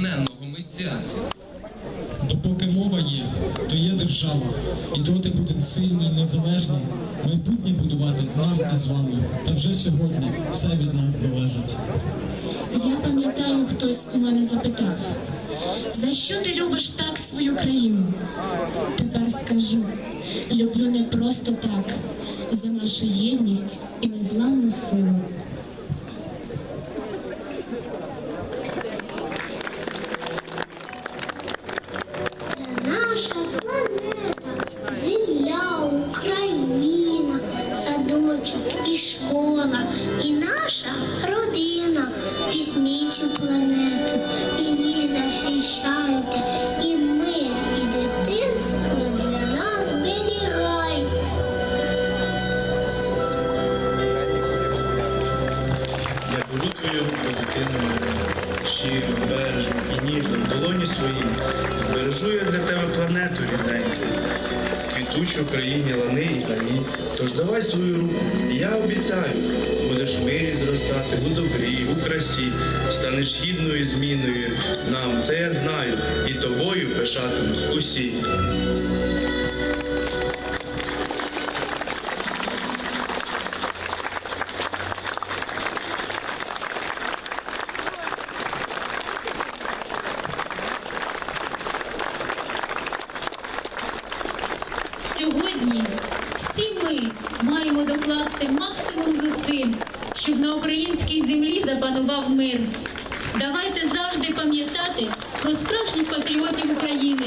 натхненного митця. Допоки мова є, то є держава. І доти будемо сильні, незалежні. Майбутнє будувати нам із вами. Та вже сьогодні все від нас залежить. Я пам'ятаю, хтось у мене запитав, за що ти любиш так свою країну? Тепер скажу, люблю не просто так, за нашу єдність і незламну силу. Це наша планета, земля, Україна, садочок і школа, і наша родина. Візьміть цю планету, її захищайте, і мир, і дитинство для нас зберігайте. Я руку, дитину щиро, бережно і ніжно в долоні своїй. Збережу я для тебе планету рідненьку, квітучу в країні лани і гаї. Тож давай свою руку, і я обіцяю, будеш мирі зростати у добрі, у красі, станеш гідною зміною нам, це я знаю, і тобою пишатимуть усі. Сьогодні всі ми маємо докласти максимум зусиль, щоб на українській землі запанував мир. Давайте завжди пам'ятати про справжніх патріотів України.